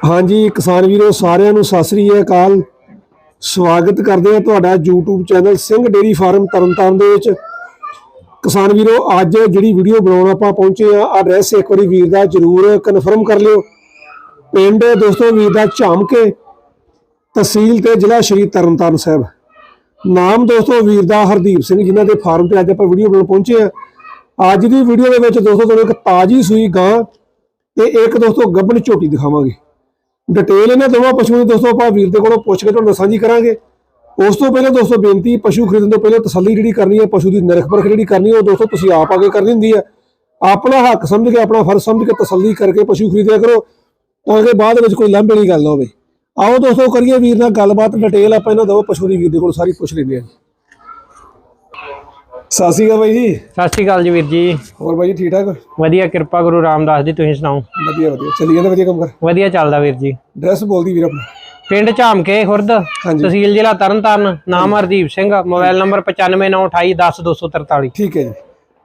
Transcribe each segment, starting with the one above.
ਹਾਂਜੀ, ਕਿਸਾਨ ਵੀਰੋ, ਸਾਰਿਆਂ ਨੂੰ ਸਤਿ ਸ੍ਰੀ ਅਕਾਲ। ਸਵਾਗਤ ਕਰਦੇ ਹਾਂ ਤੁਹਾਡਾ YouTube channel Singh dairy farm Tarn Taran ਦੇ ਵਿੱਚ। ਕਿਸਾਨ ਵੀਰੋ, ਅੱਜ ਜਿਹੜੀ ਵੀਡੀਓ ਬਣਾਉਣ ਆਪਾਂ ਪਹੁੰਚੇ ਆ ਐਡਰੈਸ ਇੱਕ ਵਾਰੀ ਵੀਰ ਦਾ ਜਰੂਰ ਕਨਫਰਮ ਕਰ ਲਿਓ। ਪਿੰਡ ਦੋਸਤੋ ਵੀਰ ਦਾ ਝਾਮਕੇ, ਤਹਿਸੀਲ ਤੇ ਜ਼ਿਲ੍ਹਾ ਸ਼੍ਰੀ ਤਰਨਤਾਰਨ ਸਾਹਿਬ। ਨਾਮ ਦੋਸਤੋ ਵੀਰ ਦਾ ਹਰਦੀਪ ਸਿੰਘ, ਜਿਨ੍ਹਾਂ ਦੇ ਫਾਰਮ ਤੇ ਅੱਜ ਆਪਾਂ ਵੀਡੀਓ ਬਣਾਉਣ ਪਹੁੰਚੇ ਆ ਅੱਜ ਦੀ ਵੀਡੀਓ ਦੇ ਵਿੱਚ ਦੋਸਤੋ ਤੁਹਾਨੂੰ ਇੱਕ ਤਾਜੀ ਸੂਈ ਗਾਂ ਤੇ ਇੱਕ ਦੋਸਤੋ ਗੱਬਣ ਝੋਟੀ ਦਿਖਾਵਾਂਗੇ। ਡਿਟੇਲ ਇਹਨਾਂ ਦੋਵਾਂ ਪਸ਼ੂਆਂ ਦੀ ਦੋਸਤੋ ਆਪਾਂ ਵੀਰ ਦੇ ਕੋਲੋਂ ਪੁੱਛ ਕੇ ਤੁਹਾਨੂੰ ਸਾਂਝੀ ਕਰਾਂਗੇ। ਉਸ ਤੋਂ ਪਹਿਲਾਂ ਦੋਸਤੋ ਬੇਨਤੀ, ਪਸ਼ੂ ਖਰੀਦਣ ਤੋਂ ਪਹਿਲਾਂ ਤਸੱਲੀ ਜਿਹੜੀ ਕਰਨੀ ਹੈ, ਪਸ਼ੂ ਦੀ ਨਿਰਖ ਪਰਖ ਜਿਹੜੀ ਕਰਨੀ ਹੈ, ਉਹ ਦੋਸਤੋ ਤੁਸੀਂ ਆਪ ਆ ਕੇ ਕਰਨੀ ਹੁੰਦੀ ਹੈ। ਆਪਣਾ ਹੱਕ ਸਮਝ ਕੇ, ਆਪਣਾ ਫਰਜ਼ ਸਮਝ ਕੇ ਤਸੱਲੀ ਕਰਕੇ ਪਸ਼ੂ ਖਰੀਦਿਆ ਕਰੋ, ਤਾਂ ਕਿ ਬਾਅਦ ਵਿੱਚ ਕੋਈ ਲਾਂਭੇ ਵਾਲੀ ਗੱਲ ਨਾ ਹੋਵੇ। ਆਓ ਦੋਸਤੋ ਕਰੀਏ ਵੀਰ ਨਾਲ ਗੱਲਬਾਤ, ਡਿਟੇਲ ਆਪਾਂ ਇਹਨਾਂ ਦੋਵਾਂ ਪਸ਼ੂ ਦੀ ਵੀਰ ਦੇ ਕੋਲ ਸਾਰੀ ਪੁੱਛ ਲੈਂਦੇ ਹਾਂ ਸਤਿ ਸ਼੍ਰੀ ਅਕਾਲ ਬਾਈ ਜੀ। ਸਤਿ ਸ਼੍ਰੀ ਅਕਾਲ ਜੀ ਵੀਰ ਜੀ। ਹੋਰ ਬਾਈ ਜੀ ਠੀਕ ਠਾਕ? ਵਧੀਆ ਕਿਰਪਾ ਗੁਰੂ ਰਾਮਦਾਸ ਦੀ ਤੁਸੀਂ ਸੁਣਾਓ? ਵਧੀਆ ਵਧੀਆ। ਚੱਲੀ ਜਾਂਦਾ ਵਧੀਆ ਕੰਮ ਕਰ। ਵਧੀਆ ਚੱਲਦਾ ਵੀਰ ਜੀ। ਡਰੈਸ ਬੋਲਦੀ ਵੀਰ ਆਪਣਾ। ਪਿੰਡ ਝਾਮਕੇ ਖੁਰਦ ਤਹਿਸੀਲ ਜ਼ਿਲ੍ਹਾ ਤਰਨਤਾਰਨ ਨਾਮ ਹਰਦੀਪ ਸਿੰਘ ਮੋਬਾਈਲ ਨੰਬਰ 9598210243 ਠੀਕ ਹੈ ਜੀ।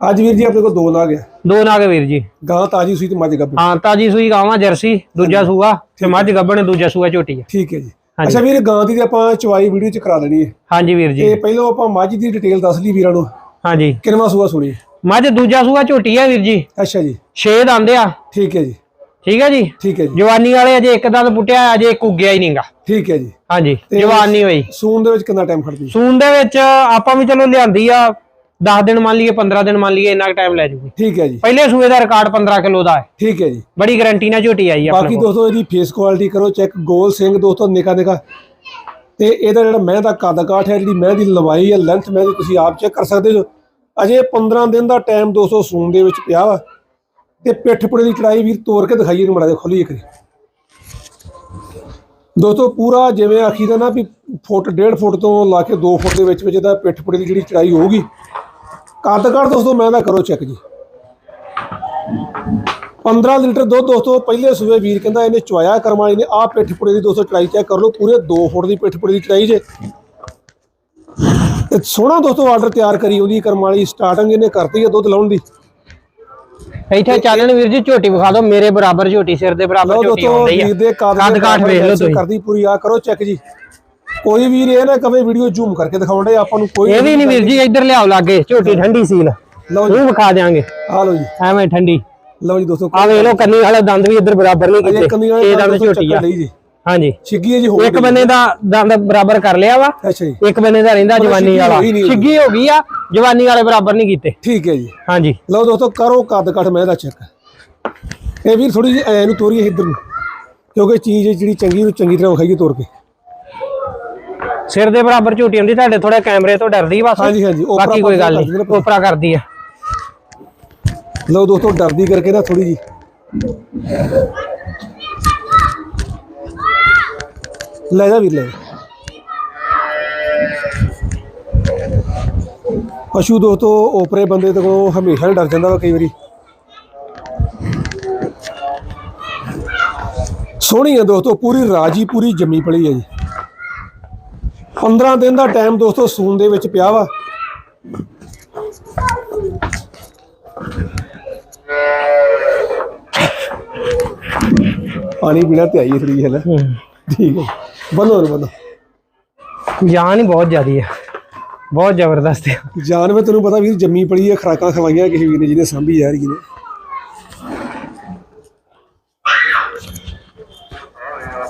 ਅੱਜ ਵੀਰ ਜੀ ਆਪਣੇ ਕੋਲ ਦੋ ਨਾਗ ਆ ਦੋ ਨਾਗ ਵੀਰ ਜੀ। ਗਾਂ ਤਾਜੀ ਸੂਈ ਤੇ ਮੱਝ ਗੱਭਣ। ਹਾਂ ਤਾਜੀ ਸੂਈ ਗਾਵਾਂ ਜਰਸੀ ਦੂਜਾ ਸੂਆ ਤੇ ਮੱਝ ਗੱਬਣ ਦੂਜਾ ਸੂਆ ਝੋਟੀ ਹੈ। ਠੀਕ ਹੈ ਜੀ। ਅੱਛਾ ਵੀਰ ਗਾਂ ਦੀ ਆਪਾਂ ਚਵਾਈ ਵੀਡੀਓ ਚ ਕਰਾ ਦੇਣੀ ਹੈ। ਹਾਂਜੀ ਵੀਰ ਜੀ। ਤੇ ਪਹਿਲਾਂ ਆਪਾਂ ਮੱਝ ਦੀ ਡਿਟੇਲ ਦੱਸ ਲਈ ਵੀਰਾਂ ਨੂੰ। ਹਾਂਜੀ। ਕਿੰਨਵਾ ਸੂਆ ਸੁਣੀ? ਮੱਝ ਦੂਜਾ ਸੂਆ ਝੋਟੀ ਹੈ ਵੀਰ ਜੀ। ਅੱਛਾ ਜੀ। ਛੇ ਦੰਦ ਆ। ਠੀਕ ਹੈ ਜੀ। ਠੀਕ ਹੈ ਜੀ? ਠੀਕ ਹੈ ਜੀ। ਜਵਾਨੀ ਵਾਲੇ ਅਜੇ ਇੱਕ ਦੰਦ ਪੁੱਟਿਆ ਅਜੇ ਇੱਕ ਉੱਗਿਆ ਹੀ ਨਹੀਂਗਾ। ਠੀਕ ਹੈ ਜੀ। ਹਾਂਜੀ ਜਵਾਨੀ ਹੋਈ। ਸੂਨ ਦੇ ਵਿੱਚ ਕਿੰਨਾ ਟਾਈਮ ਖੜਦੀ ਸੂਨ ਦੇ ਵਿੱਚ ਆਪਾਂ ਵੀ ਚਲੋ ਲਿਆਂਦੀ ਆ 10 ਦਿਨ ਮੰਨ ਲਈਏ 15 ਦਿਨ ਮੰਨ ਲਈਏ ਇੰਨਾ ਟਾਈਮ ਲੈ ਜੂਗੀ। ਠੀਕ ਹੈ ਜੀ। ਪਹਿਲੇ ਸੂਏ ਦਾ ਰਿਕਾਰਡ 15 ਕਿਲੋ ਦਾ ਹੈ। ਠੀਕ ਹੈ ਜੀ। ਬੜੀ ਗਾਰੰਟੀ ਨਾਲ ਝੋਟੀ ਆਈ ਆਪਣੇ ਬਾਕੀ ਦੋਸਤੋ ਇਹਦੀ ਫੇਸ ਕੁਆਲਿਟੀ ਕਰੋ ਚੈੱਕ ਗੋਲ ਸਿੰਘ ਦੋਸਤੋ ਨਿਕਾ ਨਿਕਾ ਤੇ ਇਹਦਾ ਜਿਹੜਾ ਮਹਿ ਦਾ ਕੱਦ ਕਾਠ ਹੈ, ਜਿਹੜੀ ਮਹਿ ਦੀ ਲੰਬਾਈ ਹੈ ਲੈਂਥ ਮਹਿ ਦੀ ਤੁਸੀਂ ਆਪ ਚੈੱਕ ਕਰ ਸਕਦੇ ਹੋ। ਅਜੇ 15 ਦਿਨ ਦਾ ਟਾਈਮ ਦੋਸਤੋ ਸੂਨ ਦੇ ਵਿੱਚ ਪਿਆ ਵਾ। ਤੇ ਪਿੱਠ ਪੁੜੇ ਦੀ ਚੜਾਈ ਵੀਰ ਤੋੜ ਕੇ ਦਿਖਾਈਏ ਨੂੰ ਮੜਾ ਦੇ ਖੋਲੀਏ ਕਰੀ ਦੋਸਤੋ, ਪੂਰਾ ਜਿਵੇਂ ਆਖੀ ਦਾ ਨਾ ਵੀ ਫੁੱਟ, ਡੇਢ ਫੁੱਟ ਤੋਂ ਲਾ ਕੇ 2 ਫੁੱਟ ਦੇ ਵਿੱਚ ਵਿੱਚ ਇਹਦਾ ਪਿੱਠ ਪੁੜੇ ਦੀ ਜਿਹੜੀ ਚੜਾਈ ਹੋਊਗੀ। ਕੱਦ ਕਾਠ ਦੋਸਤੋ, ਮੈਂ ਦਾ ਕਰੋ ਚੈੱਕ ਜੀ। 15 ਲੀਟਰ ਦੁੱਧ ਦੋਸਤੋ ਪਹਿਲੇ ਸੂਏ ਵੀਰ ਕਹਿੰਦਾ ਇਹਨੇ ਚੁਆਇਆ ਕਰਮਾ ਇਹਨੇ ਆਹ ਪਿੱਠ ਪੁੜੇ ਦੀ ਦੋਸਤੋ ਚੜਾਈ ਚੈੱਕ ਕਰ ਲਓ ਪੂਰੇ 2 ਫੁੱਟ ਦੀ ਪਿੱਠ ਪੁੜੇ ਦੀ ਚੜਾਈ ਜੇ। ਤੇ ਸੋਹਣਾ ਦੋਸਤੋ ਆਰਡਰ ਤਿਆਰ ਕਰੀ ਉਹਦੀ ਕਰਮ ਵਾਲੀ ਸਟਾਰਟਿੰਗ ਇਹਨੇ ਕਰਤੀ ਹੈ ਦੁੱਧ ਲਾਉਣ ਦੀ। ਇੱਥੇ ਚਾਲਣ ਵੀਰ ਜੀ ਝੋਟੀ ਵਿਖਾ ਦਿਓ ਮੇਰੇ ਬਰਾਬਰ ਝੋਟੀ ਸਿਰ ਦੇ ਬਰਾਬਰ ਝੋਟੀ ਦੋਸਤੋ ਆਉਂਦੀ ਆ। ਵੀਰ ਦੇ ਕੱਦ ਕਾਠ ਵੇਖ ਲਓ ਤੁਸੀਂ। ਕਰਦੀ ਪੂਰੀ ਆ ਕਰੋ ਚੈੱਕ ਜੀ। ਕੋਈ ਵੀਰ ਇਹ ਨਾ ਕਵੇ ਵੀਡੀਓ ਜ਼ੂਮ ਕਰਕੇ ਦਿਖਾਉਣ ਦੇ ਆਪਾਂ ਨੂੰ ਕੋਈ ਇਹ ਵੀ ਨਹੀਂ ਵੀਰ ਜੀ ਇੱਧਰ ਲਿਆਓ ਲਾਗੇ ਝੋਟੀ ਠੰਡੀ ਸੀਲ। ਲਓ ਜੀ। ਵਿਖਾ ਦਿਆਂਗੇ। ਆ ਲਓ ਜੀ। ਐਵੇਂ ਠੰਡੀ। ਲਓ ਜੀ ਦੋਸਤੋ ਆ ਵੇਖ ਲਓ ਕੰਨੀ ਵਾਲੇ ਦੰਦ ਵੀ ਇੱਧਰ ਬਰਾਬਰ ਨਹੀਂ ਕੀਤੇ। ਇਹ ਦੰਦ ਝੋਟੀ ਆ। ਹਾਂਜੀ। ਛਿੱਗੀ ਜੀ ਹੋ ਇੱਕ ਬੰਨੇ ਦਾ ਦੰਦ ਬਰਾਬਰ ਕਰ ਲਿਆ ਵਾ। ਅੱਛਾ ਜੀ। ਇੱਕ ਬੰਨੇ ਦਾ ਰਹਿੰਦਾ ਜਵਾਨੀ ਵਾਲਾ। ਛਿੱਗੀ ਹੋ ਗਈ ਆ ਜਵਾਨੀ ਵਾਲੇ ਬਰਾਬਰ ਨਹੀਂ ਕੀਤੇ। ਠੀਕ ਹੈ ਜੀ। ਹਾਂਜੀ। ਲਓ ਦੋਸਤੋ ਕਰੋ ਕੱਦ ਕੱਠ ਮੈਂ ਦਾ ਚੈੱਕ ਇਹ ਵੀਰ ਥੋੜੀ ਜਿਹੀ ਐ ਨੂੰ ਤੋਰੀਏ ਇੱਧਰ ਨੂੰ ਕਿਉਂਕਿ ਚੀਜ਼ ਜਿਹੜੀ ਚੰਗੀ ਨੂੰ ਚੰਗੀ ਤਰ੍ਹਾਂ ਵਿਖਾਈਏ ਤੋਰ ਕੇ। ਸਿਰ ਦੇ ਬਰਾਬਰ ਝੋਟੀ ਹੁੰਦੀ ਤੁਹਾਡੇ ਥੋੜਾ ਕੈਮਰੇ ਤੋਂ ਡਰਦੀ ਬਸ। ਹਾਂਜੀ ਹਾਂਜੀ ਬਾਕੀ ਕੋਈ ਗੱਲ ਨਹੀਂ ਉਪਰਾ ਕਰਦੀ ਆ। ਲਓ ਦੋਸਤੋ, ਡਰਦੀ ਕਰਕੇ ਨਾ ਥੋੜੀ ਜੀ ਲੈ ਜਾ ਵੀਰ, ਲੈ ਜਾ। ਪਸ਼ੂ ਦੋਸਤੋ, ਓਪਰੇ ਬੰਦੇ ਤੋਂ ਕੋਲੋਂ ਹਮੇਸ਼ਾ ਹੀ ਡਰ ਜਾਂਦਾ ਵਾ ਕਈ ਵਾਰੀ। ਸੋਹਣੀ ਹੈ ਦੋਸਤੋ, ਪੂਰੀ ਰਾਜੀ, ਪੂਰੀ ਜੰਮੀ ਪਲੀ ਹੈ ਜੀ। 15 ਦਿਨ ਦਾ ਟਾਈਮ ਦੋਸਤੋ ਸੂਨ ਦੇ ਵਿੱਚ ਪਿਆ ਵਾ। ਪਾਣੀ ਪੀਣਾ ਤੇ ਆਈਏ ਥੋੜੀ ਹੈ ਨਾ? ਠੀਕ ਹੈ। ਨਾ ਬੰਨੋ ਜਾਨ ਹੀ ਬਹੁਤ ਜ਼ਿਆਦੀ ਆ। ਬਹੁਤ ਜ਼ਬਰਦਸਤ ਆ। ਜਾਨ ਮੈਂ ਤੈਨੂੰ ਪਤਾ ਵੀਰ ਜੰਮੀ ਪੜੀ ਹੈ ਖਰਾਕਾਂ ਖਵਾਈਆਂ ਕਿਸੇ ਵੀਰ ਨੇ ਜਿਹਨੇ ਸਾਂਭੀ ਜਾ ਰਹੀ ਨੇ।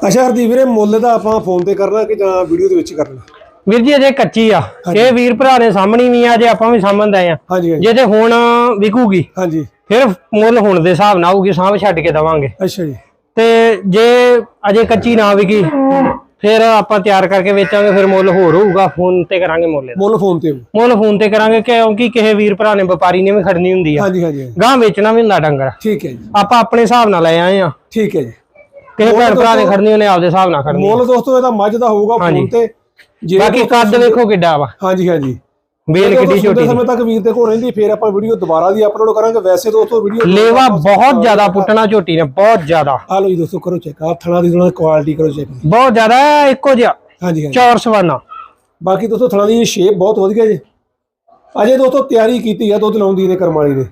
ਅੱਛਾ ਹਰਦੀਪ ਵੀਰੇ ਮੁੱਲ ਦਾ ਆਪਾਂ ਫੋਨ ਤੇ ਕਰਨਾ ਕਿ ਜਾਂ ਵੀਡੀਓ ਦੇ ਵਿੱਚ ਹੀ ਕਰਨਾ? ਵੀਰ ਜੀ ਅਜੇ ਕੱਚੀ ਆ। ਇਹ ਵੀਰ ਭਰਾ ਦੇ ਸਾਹਮਣੇ ਵੀ ਆ ਜੇ ਆਪਾਂ ਵੀ ਸਾਹਮਣੇ ਆ। ਹਾਂਜੀ ਹਾਂਜੀ। ਜੇ ਤੇ ਹੁਣ ਵਿਕੂਗੀ ਹਾਂਜੀ। ਫਿਰ ਮੁੱਲ ਹੁਣ ਦੇ ਹਿਸਾਬ ਨਾਲ ਆਊਗੀ ਸਾਂਭ ਛੱਡ ਕੇ ਦਵਾਂਗੇ। ਅੱਛਾ ਜੀ। ਤੇ ਜੇ ਅਜੇ ਕੱਚੀ ਨਾ ਵਿਕੀ ਫਿਰ ਆਪਾਂ ਤਿਆਰ ਕਰਕੇ ਵੇਚਾਂਗੇ ਫਿਰ ਮੁੱਲ ਹੋਰ ਹੋਊਗਾ। ਫੋਨ ਤੇ ਕਰਾਂਗੇ ਮੁੱਲ। ਮੁੱਲ ਫੋਨ ਤੇ। ਮੁੱਲ ਫੋਨ ਤੇ ਕਰਾਂਗੇ ਕਿਉਂਕਿ ਕਿਸੇ ਵੀਰ ਭਰਾ ਨੇ ਵਪਾਰੀ ਨੇ ਵੀ ਖੜਨੀ ਹੁੰਦੀ ਆ। ਹਾਂਜੀ ਹਾਂਜੀ। ਗਾਂ ਵੇਚਣਾ ਵੀ ਹੁੰਦਾ ਡੰਗਰ। ਠੀਕ ਹੈ ਜੀ। ਆਪਾਂ ਆਪਣੇ ਹਿਸਾਬ ਨਾਲ ਲੈ ਆਏ ਆ। ਠੀਕ ਹੈ ਜੀ। ਕਿਸੇ ਭੈਣ ਭਰਾ ਨੇ ਖੜਨੀ ਉਹਨੇ ਆਪਦੇ ਹਿਸਾਬ ਨਾਲ ਖੜਨੀ ਮੁੱਲ ਦੋਸਤੋ ਇਹਦਾ ਮੱਝ ਦਾ ਹੋਊਗਾ ਫੋਨ। ਤੇ। ਬਾਕੀ ਕੱਦ ਵੇਖੋ ਕਿੱਡਾ ਵਾ। ਹਾਂਜੀ ਹਾਂਜੀ। ਬੇਲ ਕਿੱਡੀ ਛੋਟੇ ਸਮੇਂ ਤੱਕ ਵੀਰ ਦੇ ਕੋਲ ਰਹਿੰਦੀ ਫਿਰ ਆਪਾਂ ਵੀਡੀਓ ਦੁਬਾਰਾ ਦੀ ਅਪਲੋਡ ਕਰਾਂਗੇ। ਵੈਸੇ ਦੋਸਤੋ ਵੀਡੀਓ ਲੇਵਾ ਬਹੁਤ ਜ਼ਿਆਦਾ ਪੁੱਟਣਾ ਝੋਟੀ ਨੇ ਬਹੁਤ ਜ਼ਿਆਦਾ। ਆ ਲਓ ਜੀ ਦੋਸਤੋ ਕਰੋ ਚੈੱਕ ਆ ਥਣਾ ਦੀ ਥਣਾ ਕੁਆਲਿਟੀ ਕਰੋ ਚੈੱਕ ਬਹੁਤ ਜ਼ਿਆਦਾ ਇੱਕੋ ਜਿਹਾ। ਹਾਂਜੀ ਹਾਂਜੀ। ਚੌਰ ਸਵਾਨਾ। ਬਾਕੀ ਦੋਸਤੋ ਥਣਾ ਦੀ ਸ਼ੇਪ ਬਹੁਤ ਵਧੀਆ ਜੀ। ਅਜੇ ਦੋਸਤੋ ਤਿਆਰੀ ਕੀਤੀ ਆ ਦੁੱਧ ਲਾਉਣ ਦੀ ਨੇ ਕਰਮਾਲੀ ਨੇ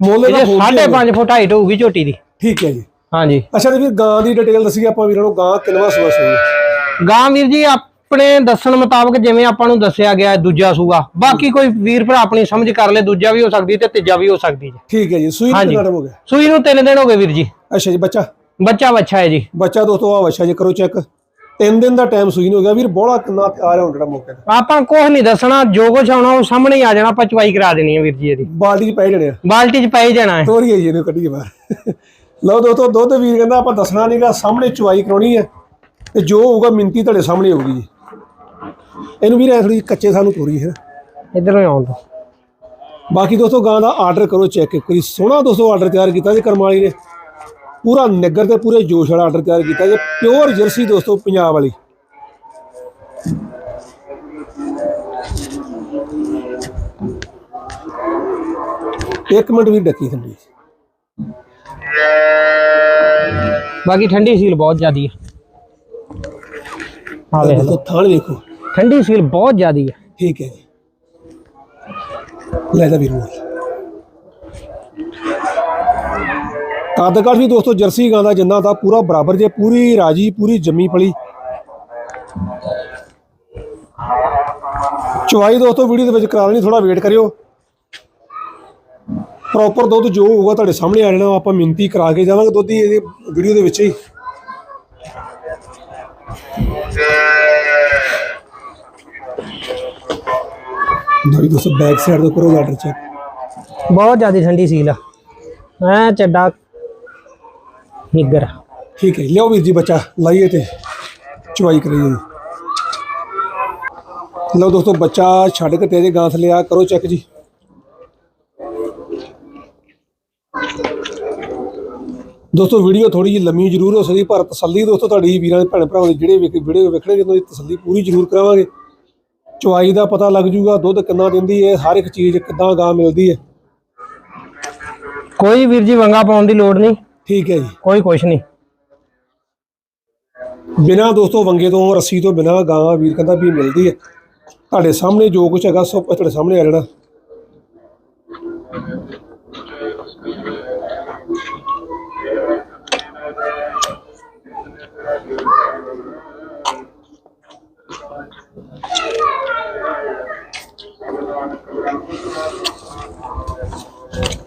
ਮੁੱਲ ਦਾ ਫੋਨ ਤੇ ਸਾਢੇ ਹੋਊਗਾ। 5 ਫੁੱਟ ਹਾਈਟ ਹੋਊਗੀ ਝੋਟੀ ਦੀ। ਠੀਕ ਹੈ ਜੀ। ਹਾਂਜੀ। ਅੱਛਾ ਤੇ ਫਿਰ ਗਾਂ ਦੀ ਡਿਟੇਲ ਦੱਸੀ ਆਪਾਂ ਵੀਰਾਂ ਨੂੰ। ਗਾਂ ਕਿੰਨਵਾ ਸੂਆ ਸੂਈ ਗਾਂ ਵੀਰ ਜੀ ਆਪਣੇ ਦੱਸਣ ਮੁਤਾਬਕ ਜਿਵੇਂ ਆਪਾਂ ਨੂੰ ਦੱਸਿਆ ਗਿਆ ਦੂਜਾ ਸੂਆ ਬਾਕੀ ਕੋਈ ਵੀਰ ਭਰਾ ਆਪਣੀ ਸਮਝ ਕਰ ਲੇ ਦੂਜਾ ਵੀ ਹੋ ਸਕਦੀ ਤੇ ਤੀਜਾ ਵੀ ਹੋ ਸਕਦੀ ਜੀ। ਠੀਕ ਹੈ ਜੀ ਸੂਈ ਨੂੰ। ਕਿੰਨਾ ਹੋ ਗਿਆ? ਸੂਈ ਨੂੰ 3 ਦਿਨ ਹੋ ਗਏ ਵੀਰ ਜੀ। ਅੱਛਾ ਜੀ ਬੱਚਾ? ਬੱਚਾ ਬੱਚਾ ਹੈ ਜੀ। ਬੱਚਾ ਦੋਸਤੋ ਆ ਬੱਚਾ ਜੀ ਕਰੋ ਚੈੱਕ ਤਿੰਨ ਦਿਨ ਦਾ ਟਾਈਮ ਸੂਈ ਨੂੰ ਹੋ ਗਿਆ। ਵੀਰ ਬੋਲਾ ਕਿੰਨਾ ਤਿਆਰ ਹੈ ਹੁਣ ਜਿਹੜਾ ਮੌਕੇ ਤੇ। ਆਪਾਂ ਕੁਝ ਨਹੀਂ ਦੱਸਣਾ ਜੋ ਕੁਝ ਆਉਣਾ ਉਹ ਸਾਹਮਣੇ ਹੀ ਆ ਜਾਣਾ ਆਪਾਂ ਚਵਾਈ ਕਰਾ ਦੇਣੀ ਹੈ ਵੀਰ ਜੀ ਇਹਦੀ। ਬਾਲਟੀ 'ਚ ਪੈ ਜਣੇ ਆ। ਬਾਲਟੀ 'ਚ ਪੈ ਹੀ ਜਾਣਾ ਹੈ। ਤੋਰੀਏ ਜੀ ਇਹਨੂੰ ਕੱਢੀਏ ਬਾਹਰ। ਲਓ ਦੋਸਤੋ ਦੁੱਧ ਵੀਰ ਕਹਿੰਦਾ ਆਪਾਂ ਦੱਸਣਾ ਨਹੀਂਗਾ ਸਾਹਮਣੇ ਚੁਆਈ ਕਰਾਉਣੀ ਹੈ ਤੇ ਜੋ ਹੋਊਗਾ ਮਿੰਤੀ ਤੁਹਾਡੇ ਸਾਹਮਣੇ ਹੋਊਗੀ ਜੀ। ਇਹਨੂੰ ਵੀਰ ਥੋੜੀ ਕੱਚੇ ਸਾਨੂੰ ਤੋਰੀ ਹੈ। ਇਧਰੋਂ ਆਉਣ ਦੋ ਬਾਕੀ ਦੋਸਤੋ ਗਾਂ ਦਾ ਆਰਡਰ ਕਰੋ ਚੈੱਕ। ਕਰੀ ਸੋਹਣਾ ਦੋਸਤੋ ਆਰਡਰ ਤਿਆਰ ਕੀਤਾ ਜੀ ਕਰਮ ਵਾਲੀ ਨੇ। ਪੂਰਾ ਨਿੱਗਰ ਤੇ ਪੂਰੇ ਜੋਸ਼ ਵਾਲਾ ਆਰਡਰ ਤਿਆਰ ਕੀਤਾ ਜੀ। ਪਿਓਰ ਜਰਸੀ ਦੋਸਤੋ ਪੰਜਾਬ ਵਾਲੀ। ਇੱਕ ਮਿੰਟ ਵੀ ਡੱਕੀ ਥੰਡੀ ਬਾਕੀ ਠੰਡੀ ਸੀਲ ਬਹੁਤ ਜ਼ਿਆਦੀ ਹੈ। ਆ ਦੋਸਤੋ ਥਾਣ ਵੇਖੋ। ਠੰਡੀ ਸੀਲ ਬਹੁਤ ਜ਼ਿਆਦੀ ਹੈ। ਠੀਕ ਹੈ ਜੀ। ਲੈ ਜਾ ਵੀਰ ਮੋਲ। ਕਾਦਕਾਰ ਵੀ ਦੋਸਤੋ, ਜਰਸੀ ਗਾਂ ਦਾ ਜਿੰਨਾ ਦਾ ਪੂਰਾ ਬਰਾਬਰ ਜੇ, ਪੂਰੀ ਰਾਜੀ, ਪੂਰੀ ਜੰਮੀ ਪਲੀ। ਚਵਾਈ ਦੋਸਤੋ, ਵੀਡੀਓ ਦੇ ਵਿੱਚ ਕਰਾ ਲੈਣੀ ਥੋੜਾ ਵੇਟ ਕਰਿਓ। ਪ੍ਰੋਪਰ ਦੁੱਧ ਜੋ ਹੋਊਗਾ ਤੁਹਾਡੇ ਸਾਹਮਣੇ ਆ ਜਾਣਾ, ਆਪਾਂ ਮਿੰਤੀ ਕਰਾ ਕੇ ਜਾਵਾਂਗੇ ਦੁੱਧ ਦੀ ਵੀਡੀਓ ਦੇ ਵਿੱਚ ਹੀ। ਨਹੀਂ ਦੋਸਤੋ ਬੈਕ ਸਾਈਡ ਤੋਂ ਕਰੋ ਆਰਡਰ ਚੈੱਕ ਬਹੁਤ ਜ਼ਿਆਦੀ ਠੰਡੀ ਸੀਲ ਆ। ਐ ਚੱਡਾ ਨਿੱਗਰ ਠੀਕ ਹੈ ਲਿਓ ਵੀਰ ਜੀ ਬੱਚਾ ਲਾਈਏ ਤੇ ਚਵਾਈ ਕਰੀਏ। ਲਓ ਦੋਸਤੋ ਬੱਚਾ ਛੱਡ ਕੇ ਤੇਰੇ ਗਾਂ ਥੱਲੇ ਆ ਕਰੋ ਚੈੱਕ ਜੀ। ਦੋਸਤੋ ਵੀਡੀਓ ਥੋੜੀ ਜਿਹੀ ਲੰਮੀ ਜ਼ਰੂਰ ਹੋ ਸਕਦੀ ਪਰ ਤਸੱਲੀ ਦੋਸਤੋ ਤੁਹਾਡੀ ਵੀਰਾਂ ਦੇ ਭੈਣ ਭਰਾਵਾਂ ਦੇ ਜਿਹੜੇ ਵੀਡੀਓ ਵੇਖਣਗੇ ਉਹਨਾਂ ਦੀ ਤਸੱਲੀ ਪੂਰੀ ਜ਼ਰੂਰ ਕਰਾਵਾਂਗੇ। ਚਵਾਈ ਦਾ ਪਤਾ ਲੱਗ ਜੂਗਾ ਦੁੱਧ ਕਿੰਨਾ ਦਿੰਦੀ ਹੈ ਹਰ ਇੱਕ ਚੀਜ਼ ਕਿੱਦਾਂ ਗਾਂ ਮਿਲਦੀ ਹੈ। ਕੋਈ ਵੀਰ ਜੀ ਵੰਗਾ ਪਾਉਣ ਦੀ ਲੋੜ ਨਹੀਂ। ਠੀਕ ਹੈ ਜੀ। ਕੋਈ ਕੁਛ ਨਹੀਂ। ਬਿਨਾਂ ਦੋਸਤੋ ਵੰਗੇ ਤੋਂ ਰੱਸੀ ਤੋਂ ਬਿਨਾਂ ਗਾਂ ਵੀਰ ਕਹਿੰਦਾ ਵੀ ਮਿਲਦੀ ਹੈ। ਤੁਹਾਡੇ ਸਾਹਮਣੇ ਜੋ ਕੁਝ ਹੈਗਾ ਸਭ ਤੁਹਾਡੇ ਸਾਹਮਣੇ ਆ ਜਾਣਾ।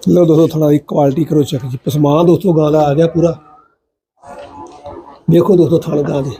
ਲਓ ਦੋਸਤੋ ਥੋੜਾ ਦੀ ਕੁਆਲਿਟੀ ਕਰੋ ਚੈੱਕ ਜੀ। ਪਸਮਾਨ ਦੋਸਤੋ ਗਾਂ ਦਾ ਆ ਗਿਆ ਪੂਰਾ। ਦੇਖੋ ਦੋਸਤੋ ਥਣ ਗਾਂ ਦੇ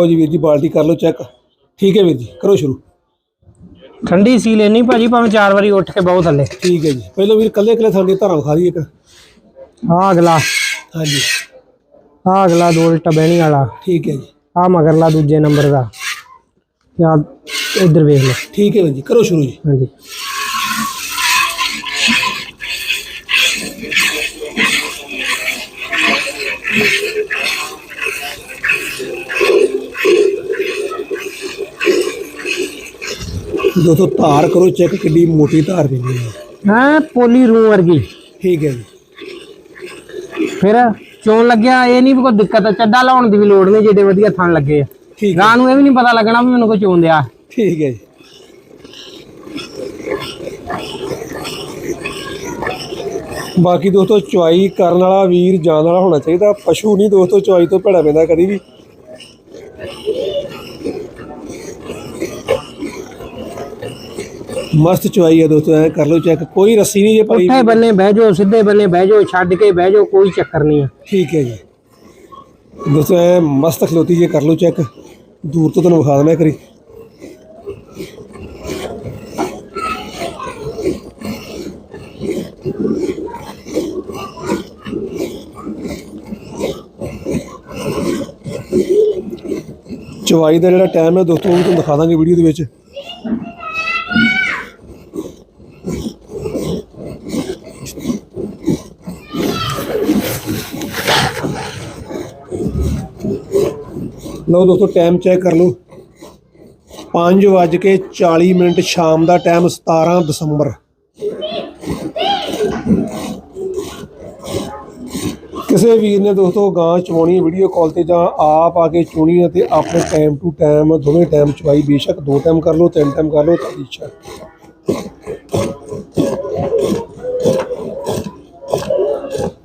ਲਓ ਜੀ ਵੀਰ ਜੀ ਬਾਲਟੀ ਕਰ ਲਓ ਚੈੱਕ ਠੀਕ ਹੈ ਵੀਰ ਜੀ ਕਰੋ ਸ਼ੁਰੂ। ਠੰਡੀ ਸੀਲ ਇੰਨੀ ਭਾਜੀ ਭਾਵੇਂ ਚਾਰ ਵਾਰੀ ਉੱਠ ਕੇ ਬਹੁਤ ਥੱਲੇ। ਠੀਕ ਹੈ ਜੀ। ਪਹਿਲਾਂ ਵੀਰ ਕੱਲੇ ਕੱਲੇ ਥਾਂ ਦੀ ਧਾਰਾਂ ਖਾ ਲਈ ਇੱਕ। ਆ ਅਗਲਾ। ਹਾਂਜੀ। ਆ ਅਗਲਾ ਦੋ ਲਿਟਾ ਬਹਿਣੀ ਵਾਲਾ। ਠੀਕ ਹੈ ਜੀ। ਆ ਮਗਰਲਾ ਦੂਜੇ ਨੰਬਰ ਦਾ। ਆ ਇੱਧਰ ਵੇਖ ਲਓ। ਠੀਕ ਹੈ ਵੀਰ ਜੀ ਕਰੋ ਸ਼ੁਰੂ ਜੀ। ਹਾਂਜੀ। ਦੋਸਤੋ ਧਾਰ ਕਰੋ ਚੈੱਕ ਕਿੱਡੀ ਮੋਟੀ ਧਾਰ ਪੈਂਦੀ ਹੈ। ਹਾਂ ਪੋਲੀ ਰੂ ਵਰਗੀ। ਠੀਕ ਹੈ ਜੀ। ਫਿਰ ਚੋਣ ਲੱਗਿਆ ਇਹ ਨਹੀਂ ਕੋਈ ਦਿੱਕਤ ਹੈ ਚੱਡਾ ਲਾਉਣ ਦੀ ਵੀ ਲੋੜ ਨਹੀਂ ਜਿਹੜੇ ਵਧੀਆ ਥਣ ਲੱਗੇ ਆ। ਠੀਕ ਹੈ। ਗਾਂ ਨੂੰ ਇਹ ਵੀ ਨਹੀਂ ਪਤਾ ਲੱਗਣਾ ਵੀ ਮੈਨੂੰ ਕੋਈ ਚੋਣ ਦਿਆ। ਠੀਕ ਹੈ ਜੀ। ਬਾਕੀ ਦੋਸਤੋ ਚੁਆਈ ਕਰਨ ਵਾਲਾ ਵੀਰ ਜਾਣ ਵਾਲਾ ਹੋਣਾ ਚਾਹੀਦਾ। ਪਸ਼ੂ ਨਹੀਂ ਦੋਸਤੋ ਚੁਆਈ ਤੋਂ ਭੜਾ ਪੈਂਦਾ ਕਦੀ ਵੀ। ਮਸਤ ਚੁਆਈ ਹੈ ਦੋਸਤੋ ਐ ਕਰ ਲਓ ਚੈੱਕ ਕੋਈ ਰੱਸੀ ਨਹੀਂ ਜੇ ਪਾਈ ਪੁੱਠੇ ਬੰਨੇ ਬਹਿ ਜਾਓ ਸਿੱਧੇ ਬੰਨੇ ਬਹਿ ਜਾਓ ਛੱਡ ਕੇ ਬਹਿ ਜਾਓ ਕੋਈ ਚੱਕਰ ਨਹੀਂ ਆ। ਠੀਕ ਹੈ ਜੀ। ਦੋਸਤੋ ਐ ਮਸਤ ਖਲੋਤੀ ਜੇ ਕਰ ਲਓ ਚੈੱਕ ਦੂਰ ਤੋਂ ਤੁਹਾਨੂੰ ਵਿਖਾ ਦੇਣਾ ਕਰੀ ਚਵਾਈ ਦਾ ਜਿਹੜਾ ਟਾਈਮ ਹੈ ਦੋਸਤੋ ਉਹ ਤੁਹਾਨੂੰ ਦਿਖਾ ਦਾਂਗੇ ਵੀਡੀਓ ਦੇ ਵਿੱਚ। ਲਓ ਦੋਸਤੋ ਟਾਈਮ ਚੈੱਕ ਕਰ ਲਓ। 5 ਵੱਜ ਕੇ 40 ਮਿੰਟ ਸ਼ਾਮ ਦਾ ਟਾਈਮ 17 ਦਸੰਬਰ। ਕਿਸੇ ਵੀਰ ਨੇ ਦੋਸਤੋ ਗਾਂ ਚਵਾਉਣੀ ਵੀਡੀਓ ਕਾਲ ਤੇ ਜਾਂ ਆਪ ਆ ਕੇ ਚੁਣੀ ਤੇ ਆਪਣੇ ਟਾਈਮ ਟੂ ਟਾਈਮ ਦੋਵੇਂ ਟਾਈਮ ਚਵਾਈ ਬੇਸ਼ੱਕ ਦੋ ਟਾਈਮ ਕਰ ਲਓ, ਤਿੰਨ ਟਾਈਮ ਕਰ ਲਓ, ਤੁਹਾਡੀ ਇੱਛਾ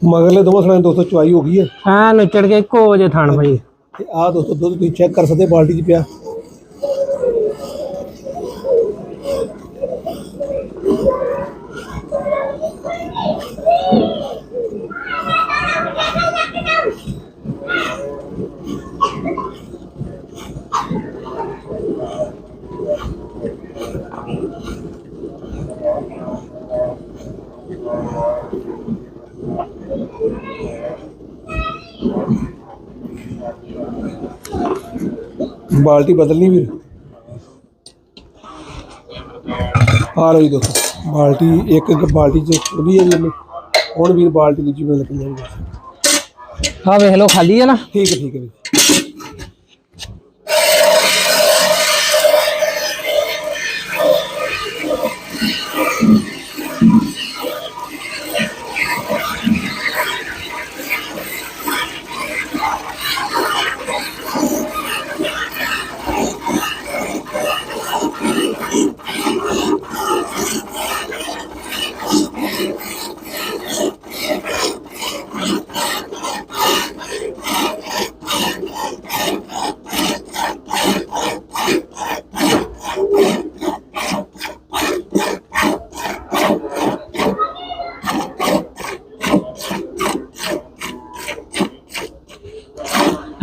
ਮਗਰਲੇ ਦੋਵਾਂ ਥਾਂ ਦੋਸਤੋ ਚਵਾਈ ਹੋ ਗਈ ਹੈ। ਐ ਨੱਚੜ ਕੇ ਇੱਕੋ ਜੇ ਥਣ ਭਾਈ ਤੇ ਆਹ ਦੋਸਤੋ ਦੁੱਧ ਤੁਸੀਂ ਚੈੱਕ ਕਰ ਸਕਦੇ ਬਾਲਟੀ 'ਚ ਪਿਆ। ਬਾਲਟੀ ਬਦਲਣੀ ਵੀਰ। ਆ ਜੀ ਦੋਸਤੋ ਬਾਲਟੀ ਇੱਕ ਇੱਕ ਬਾਲਟੀ 'ਚ ਖੁੱਲੀ ਹੈ ਜੀ। ਹੁਣ ਵੀਰ ਬਾਲਟੀ ਦੂਜੀ ਬਦਲ ਕੇ ਜਾਊਗਾ। ਆ ਵੇਖ ਲਓ ਖਾਲੀ ਹੈ ਨਾ? ਠੀਕ ਹੈ ਠੀਕ ਹੈ ਵੀਰ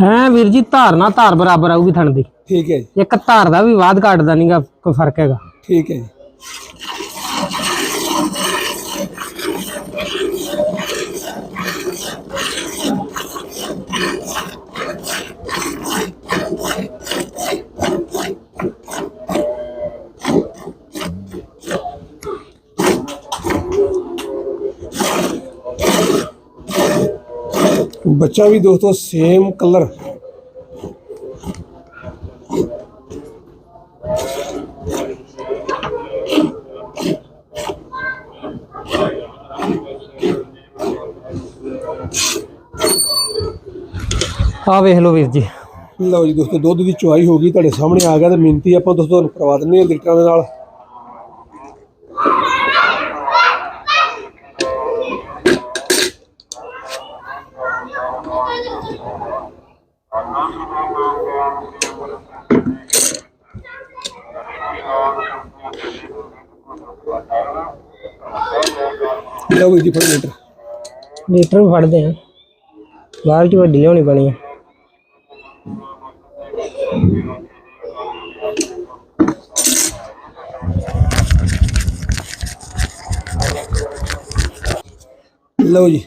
ਹੈ ਵੀਰ ਜੀ ਧਾਰ ਨਾਲ ਧਾਰ ਬਰਾਬਰ ਆਊਗੀ ਥਣ ਦੀ। ਠੀਕ ਹੈ ਜੀ। ਇੱਕ ਧਾਰ ਦਾ ਵੀ ਵਾਧ ਘਾਟਦਾ ਨਹੀਂਗਾ ਕੋਈ ਫ਼ਰਕ ਹੈਗਾ। ਠੀਕ ਹੈ ਜੀ। ਬੱਚਾ ਵੀ ਦੋਸਤੋ ਸੇਮ ਕਲਰ ਆ ਵੇਖ ਲਓ ਵੀਰ ਜੀ। ਲਓ ਜੀ ਦੋਸਤੋ ਦੁੱਧ ਦੀ ਚੁਆਈ ਹੋ ਗਈ ਤੁਹਾਡੇ ਸਾਹਮਣੇ ਆ ਗਿਆ ਤੇ ਮਿੰਤੀ ਆਪਾਂ ਦੋਸਤੋ ਤੁਹਾਨੂੰ ਕਰਵਾ ਦਿੰਦੇ ਹਾਂ ਲੀਟਰਾਂ ਦੇ ਨਾਲ। ਲਓ ਵੀਰ ਜੀ ਫੜ ਲੀਟਰ। ਲੀਟਰ ਵੀ ਫੜਦੇ ਆ ਬਾਲਟੀ ਵੱਡੀ ਲਿਆਉਣੀ ਪੈਣੀ ਆ। ਲਓ ਜੀ।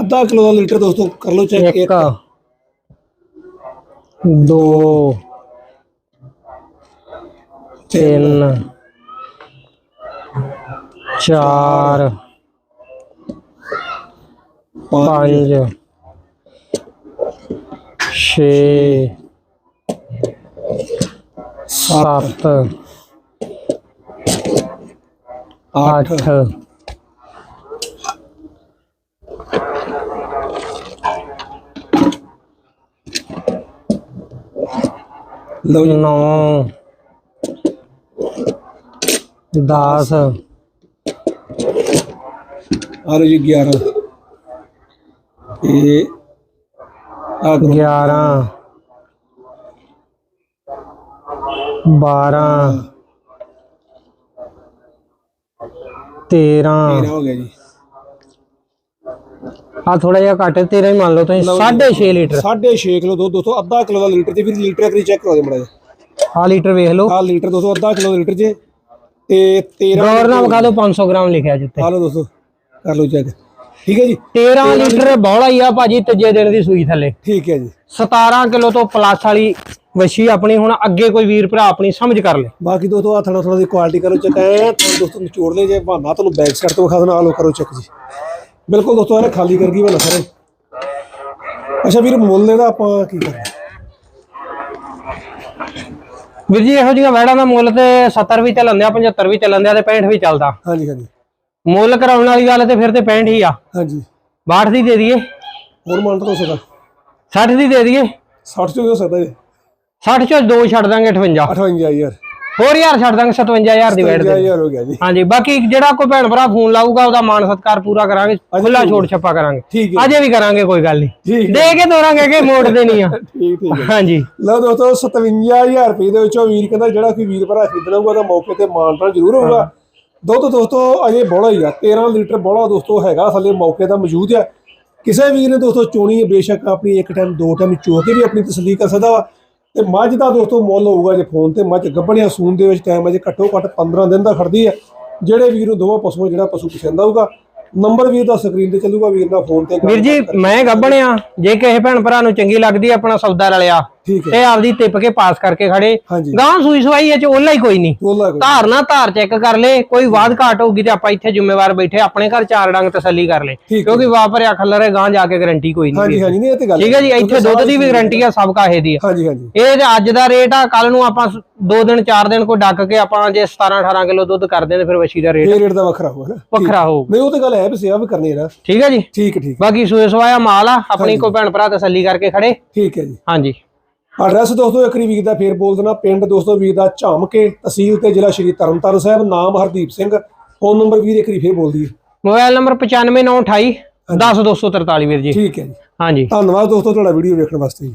ਅੱਧਾ ਕਿਲੋ ਦਾ ਲੀਟਰ ਦੋਸਤੋ ਕਰ ਲਓ ਚੈੱਕ ਇੱਕ। ਦੋ। ਤਿੰਨ। ਚਾਰ। ਪੰਜ। 6 7 8 ਲਓ ਜੀ। ਨੌ। ਦਸ। ਆ ਲਓ ਜੀ 11 ਇਹ ਆ ਕਰੋ। ਗਿਆਰਾਂ। ਬਾਰਾਂ। ਤੇਰਾਂ। ਤੇਰਾਂ ਹੋ ਗਿਆ ਜੀ। ਆ ਥੋੜਾ ਜਿਹਾ ਘੱਟ ਤੇਰਾਂ ਹੀ ਮੰਨ ਲਓ ਤੁਸੀਂ 6.5 ਲੀਟਰ। 6.5 ਕਿਲੋ ਦੁੱਧ ਦੋਸਤੋ ਅੱਧਾ ਕਿਲੋ ਦਾ ਲੀਟਰ ਤੇ ਫਿਰ ਲੀਟਰ ਕਰੀ ਚੈੱਕ ਕਰੋ ਦੇ ਮੜਾ ਆ ਲੀਟਰ ਵੇਖ ਲਓ। ਆ ਲੀਟਰ ਦੋਸਤੋ ਅੱਧਾ ਕਿਲੋ ਲੀਟਰ ਜੇ। ਤੇ 13 ਡੋਰ ਨਾਲ ਵਿਖਾ ਦਿਓ 500 ਗ੍ਰਾਮ ਲਿਖਿਆ ਜਿੱਤੇ ਆ ਲਓ ਦੋਸਤੋ ਕਰ ਲਓ ਚੈੱਕ ਠੀਕ ਹੈ ਜੀ? 13 ਲੀਟਰ ਬੌਲਾ ਹੀ ਆ ਭਾਜੀ ਤੀਜੇ ਦਿਨ ਦੀ ਸੂਈ ਥੱਲੇ। ਠੀਕ ਹੈ ਜੀ। 17 ਕਿਲੋ ਤੋਂ ਪਲੱਸ ਵਾਲੀ ਵਸ਼ੀ ਆਪਣੀ ਹੁਣ ਅੱਗੇ ਕੋਈ ਵੀਰ ਭਰਾ ਆਪਣੀ ਸਮਝ ਕਰ ਲੇ। ਬਾਕੀ ਦੋਸਤੋ ਆ ਥਣਾ ਥਣਾ ਦੀ ਕੁਆਲਿਟੀ ਕਰੋ ਚੈੱਕ ਐ ਤੁਹਾਨੂੰ ਦੋਸਤੋ ਨਿਚੋੜ ਲੈ ਜੇ ਬਹਾਨਾ ਤੁਹਾਨੂੰ ਬੈਕ ਸਾਈਡ ਤੋਂ ਵਿਖਾ ਦੇਣਾ ਆ ਲੋ ਕਰੋ ਚੈੱਕ ਜੀ। ਬਿਲਕੁਲ ਦੋਸਤੋ ਇਹਨੇ ਖਾਲੀ ਕਰ ਗਈ ਬਣਾ ਸਾਰੇ। ਅੱਛਾ ਵੀਰ ਮੁੱਲ ਇਹਦਾ ਆਪਾਂ ਕੀ ਕਰਨਾ ਵੀਰ ਜੀ ਇਹੋ ਜਿਹੀਆਂ ਵੈੜਾਂ ਦਾ ਮੁੱਲ ਤੇ 70 ਵੀ ਚੱਲਣ ਦਿਆ 75 ਵੀ ਚੱਲਣ ਦਿਆ ਤੇ 65 ਵੀ ਚੱਲਦਾ। ਹਾਂਜੀ ਹਾਂਜੀ। ਮੁੱਲ ਕਰਾਉਣ ਵਾਲੀ ਗੱਲ ਤੇ ਫਿਰ ਤੇ 65 ਹੀ ਆ। ਹਾਂਜੀ। 62 ਦੀ ਦੇ ਦਈਏ। ਹੋਰ ਮਾਨ ਤਾਂ ਸਕਦਾ। 60 ਦੀ ਦੇ ਦਈਏ। 60 ਚ ਹੋ ਸਕਦਾ ਜੀ। 60 ਚੋਂ ਦੋ ਛੱਡ ਦਾਂਗੇ 58 58000 ਹੋਰ ਯਾਰ ਛੱਡ ਦਾਂਗੇ 57000 ਦੀ ਵੈੜ ਦੇ। 58000 ਹੋ ਗਿਆ ਜੀ। ਹਾਂਜੀ ਬਾਕੀ ਜਿਹੜਾ ਕੋਈ ਭੈਣ ਭਰਾ ਫੋਨ ਲਾਊਗਾ ਉਹਦਾ ਮਾਨ ਸਤਿਕਾਰ ਪੂਰਾ ਕਰਾਂਗੇ ਖੁੱਲਾ ਛੋੜ ਛੱਪਾ ਕਰਾਂਗੇ। ਅਜੇ ਵੀ ਕਰਾਂਗੇ ਕੋਈ ਗੱਲ ਨਹੀਂ। ਦੇ ਕੇ ਦੋਰਾਂਗੇ ਕਿ ਮੋੜਦੇ ਨਹੀਂ ਆ। ਠੀਕ ਠੀਕ ਹਾਂਜੀ। ਲਓ ਦੋਸਤੋ 57000 ਰੁਪਏ ਦੇ ਵਿੱਚੋਂ ਵੀਰ ਕਹਿੰਦਾ ਜਿਹੜਾ ਕੋਈ ਵੀਰ ਭਰਾ ਖਰੀਦਣਾ ਹੋਊਗਾ ਤਾਂ ਮੌਕੇ ਤੇ ਮਾਨਤਾ ਜ਼ਰੂਰ ਹੋਊਗਾ। ਦੁੱਧ ਦੋਸਤੋ ਅਜੇ ਬੋਲਾ ਹੀ ਆ। 13 ਲੀਟਰ ਬੋਲਾ ਦੋਸਤੋ ਹੈਗਾ ਥੱਲੇ ਮੌਕੇ ਦਾ ਮੌਜੂਦ ਆ। ਕਿਸੇ ਵੀਰ ਨੇ ਦੋਸਤੋ ਚੋਣੀ ਬੇਸ਼ੱਕ ਆਪਣੀ ਇੱਕ ਟਾਈਮ ਦੋ ਟਾਈਮ ਚੋ ਕੇ ਵੀ ਆਪਣੀ ਤਸੱਲੀ ਕਰ ਸਕਦਾ ਵਾ। ਤੇ ਮੱਝ ਦਾ ਦੋਸਤੋ ਮੁੱਲ ਹੋਊਗਾ ਜੇ ਫੋਨ ਤੇ ਮੱਝ ਗੱਭਣਿਆ ਸੂਨ ਦੇ ਵਿੱਚ ਟਾਈਮ ਅਜੇ ਘੱਟੋ ਘੱਟ 15 ਦਿਨ ਦਾ ਖੜਦੀ ਹੈ। ਜਿਹੜੇ ਵੀਰ ਨੂੰ ਦੋਵਾਂ ਪਸ਼ੂਆਂ ਜਿਹੜਾ ਪਸ਼ੂ ਪਸੰਦ ਆਊਗਾ ਨੰਬਰ ਵੀਰ ਦਾ ਸਕਰੀਨ ਤੇ ਚੱਲੂਗਾ ਵੀਰ ਨਾਲ ਫੋਨ ਤੇ ਵੀਰ ਜੀ ਮੈਂ ਗੱਬਣਿਆ ਜੇ ਕਿਸੇ ਭੈਣ ਭਰਾ ਨੂੰ ਚੰਗੀ ਲੱਗਦੀ ਆਪਣਾ ਸੌਦਾ ਰਲਿਆ। ਤੇ ਆਪਦੀ ਟਿਪ ਕੇ ਪਾਸ ਕਰਕੇ ਖੜੇ। ਗਾਂ ਸੂਈ ਸਵਾਈ ਇਹ ਚ ਉਹਲਾ ਹੀ ਕੋਈ ਨਹੀਂ। ਧਾਰ ਨਾ ਧਾਰ ਚੈੱਕ ਕਰ ਲੈ ਕੋਈ ਵਾਧ ਘਾਟ ਹੋਊਗੀ ਤੇ ਆਪਾਂ ਇੱਥੇ ਜ਼ਿੰਮੇਵਾਰ ਬੈਠੇ ਆਪਣੇ ਘਰ ਚਾਰ ਡੰਗ ਤਸੱਲੀ ਕਰ ਲੈ। ਕਿਉਂਕਿ ਵਾਪਰਿਆ ਖੱਲਰੇ ਗਾਂ ਜਾ ਕੇ ਗਾਰੰਟੀ ਕੋਈ ਨਹੀਂ ਹਾਂਜੀ ਹਾਂਜੀ ਨਹੀਂ ਇਹ ਤੇ ਗੱਲ ਠੀਕ ਹੈ ਜੀ ਇੱਥੇ ਦੁੱਧ ਦੀ ਵੀ ਗਾਰੰਟੀ ਆ ਸਭ ਕਾਹੇ ਦੀ ਹਾਂਜੀ ਹਾਂਜੀ। ਇਹ ਅੱਜ ਦਾ ਰੇਟ ਆ ਕੱਲ ਨੂੰ ਆਪਾਂ 2 ਦਿਨ 4 ਦਿਨ ਕੋਈ ਡੱਕ ਕੇ ਆਪਾਂ ਜੇ 17 18 ਕਿਲੋ ਦੁੱਧ ਕਰਦੇ ਤੇ ਫਿਰ ਵਛੀ ਦਾ ਰੇਟ ਇਹ ਰੇਟ ਦਾ ਵੱਖਰਾ ਹੋਊਗਾ ਨਾ। ਵੱਖਰਾ ਹੋਊ। ਨਹੀਂ ਉਹ ਤੇ ਗੱਲ ਹੈ ਵੀ ਸੇਵਾ ਵੀ ਕਰਨੀ ਹੈ ਨਾ। ਠੀਕ ਹੈ ਜੀ। ਠੀਕ ਠੀਕ। ਬਾਕੀ ਸੂਏ ਸਵਾਇਆ ਮਾਲ ਆ ਆਪਣੀ ਕੋਈ ਭੈਣ ਭਰਾ ਤਸੱਲੀ ਕਰਕੇ ਖੜੇ। ਠੀਕ ਹੈ ਜੀ। ਹਾਂਜੀ। ਐਡਰੈਸ ਦੋਸਤੋ ਇੱਕ ਵਾਰੀ ਵੀਰ ਦਾ ਫੇਰ ਬੋਲ ਦੇਣਾ ਪਿੰਡ ਦੋਸਤੋ ਵੀਰ ਦਾ ਝਾਮ ਕੇ ਤਹਿਸੀਲ ਤੇ ਜ਼ਿਲ੍ਹਾ ਸ਼੍ਰੀ ਤਰਨਤਾਰਨ ਸਾਹਿਬ ਨਾਮ ਹਰਦੀਪ ਸਿੰਘ ਫੋਨ ਨੰਬਰ ਵੀਰ ਇੱਕ ਵਾਰੀ ਫੇਰ ਬੋਲ ਦਈਏ। ਮੋਬਾਈਲ ਨੰਬਰ 95928 10243 ਵੀਰ ਜੀ। ਠੀਕ ਹੈ ਜੀ। ਹਾਂਜੀ। ਧੰਨਵਾਦ ਦੋਸਤੋ ਤੁਹਾਡਾ ਵੀਡੀਓ ਵੇਖਣ ਵਾਸਤੇ ਜੀ।